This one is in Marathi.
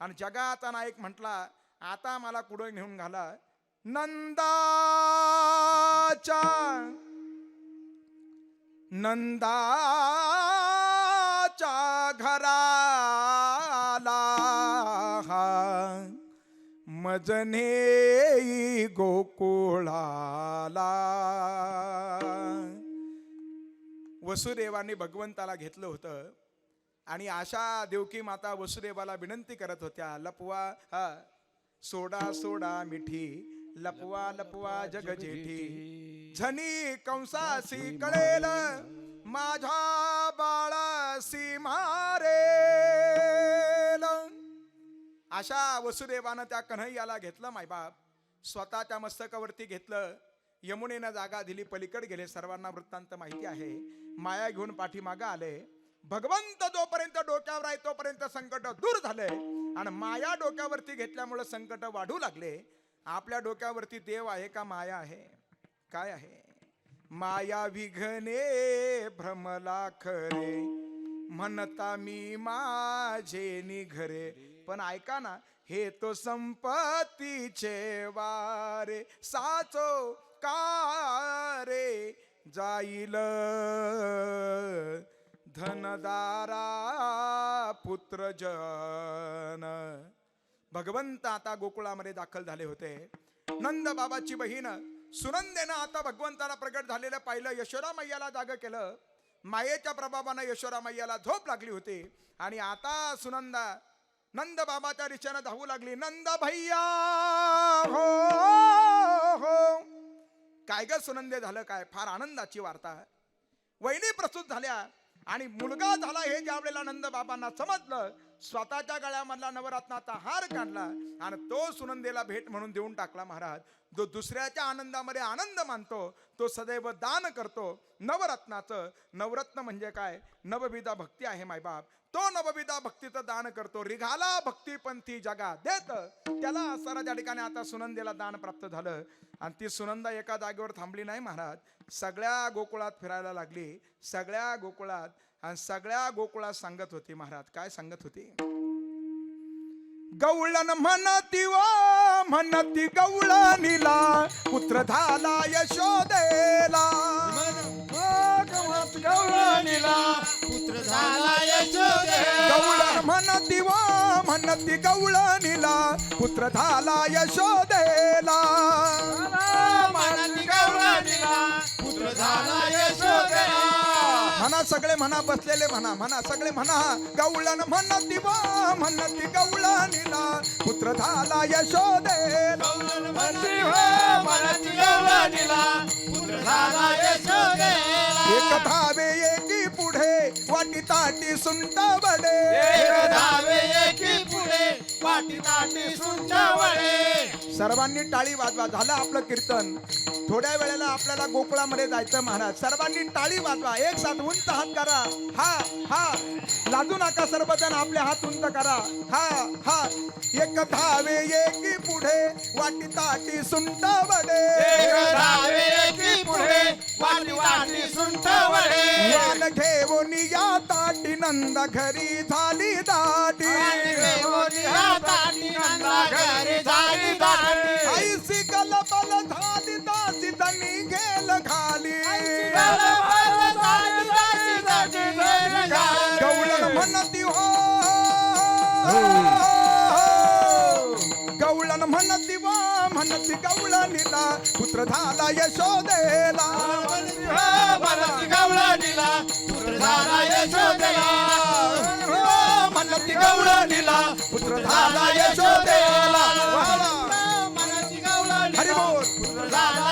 आणि जगाचा नायक म्हटला आता मला कुठं घेऊन घाला. नंदाच्या नंदाच्या घराला मजने गोकुळाला. वसुदेवाने भगवंताला घेतलं होतं. आणि आशा देवकी माता वसुदेवाला विनंती करत होत्या लपवा हा सोडा सोडा मिठी लपवा लपवा जग जेठी. झनी कंसासी कळेल माझ्या बाळासी मारेल. अशा वसुदेवानं त्या कन्हैयाला घेतलं मायबाप स्वतःच्या मस्तकावरती घेतलं यमुनेनं जागा दिली पलीकड गेले सर्वांना वृत्तांत माहिती आहे. माया घेऊन पाठीमागं आले भगवंत जोपर्यंत डोक्यावर आहे तोपर्यंत संकट दूर झाले आणि माया डोक्यावरती घेतल्यामुळे संकट वाढू लागले. आपल्या डोक्यावरती देव आहे का माया आहे? काय आहे? माया विघने भ्रमला खरे म्हणता मी माझे निघरे. पण ऐका ना हे तो संपत्तीचे वारे साचो का रे? जाईल धनदारा पुत्र जन भगवंत आता गोकुळामध्ये दाखल झाले होते. नंद बाबाची बहीण सुनंदेनं आता भगवंताला प्रगट झालेलं पाहिलं. यशोरा मैयाला जाग केलं. मायेच्या प्रभावानं यशोरा मैयाला झोप लागली होती. आणि आता सुनंदा नंद बाबाच्या दिशेनं धावू लागली. नंद भैया हो हो. काय ग सुनंदे झालं काय? फार आनंदाची वार्ता. वहिनी प्रस्तुत झाल्या. आणि मुलगा झाला हे ज्या वेळेला नंद बाबांना समजलं स्वतःच्या गळ्यामधला नवरत्नाचा हार काढला आणि तो सुनंदेला भेट म्हणून देऊन टाकला महाराज. जो दुसऱ्याच्या आनंदामध्ये आनंद मानतो तो सदैव दान करतो. नवरत्नाचं नवरत्न म्हणजे काय? नवविधा भक्ती आहे मायबाप तो नवविधा भक्तीचं दान करतो. रिघाला भक्तीपंथी जगा देत. त्याला सरा त्या ठिकाणी आता सुनंदेला दान प्राप्त झालं आणि ती सुनंदा एका जागेवर थांबली नाही महाराज. सगळ्या गोकुळात फिरायला लागली. सगळ्या गोकुळात आणि सगळ्या गोकुळात सांगत होती महाराज. काय सांगत होती? गवळण म्हणती वा म्हणती गवळणीला पुत्र झाला यशोदेला. गवळणीला पुत्र झाला यशोदेला. म्हणती व म्हणती गवळणीला पुत्र झाला यशोदेला. सगळे म्हणा बसलेले म्हणा म्हणा सगळे म्हणा. गवळण म्हणती व म्हणती गवळणीला पुत्र झाला यशोदेला एक धावे एकी पुढे वाटी ताटी सुंट एक धावे एकी पुढे पाठी ताटी सुंटावळे सर्वांनी टाळी वाजवा. झालं आपलं कीर्तन. थोड्या वेळेला आपल्याला गोकुळामध्ये जायचं महाराज. सर्वांनी टाळी वाजवा. एक साथ उंच हात करा. हा हा. लाजू नका सर्वजण. आपले हात उंच करा. हा हा. एक धावे एकी पुढे. वाटी ताटी सुंट वडे धावे एकी पुढे. ताटी वान घेऊन या ताटी नंद घरी झाली दाटी. ऐसी म्हणती हो. हो. गवळण म्हणती वा म्हणती गवळणीला पुत्र झाला यशोदेला. म्हणती गवळणीला पुत्र झाला यशोदेला हो, म्हणती हो, गवळणीला पुत्र झाला यशोदेला. हरी बोल. पुत्र झाला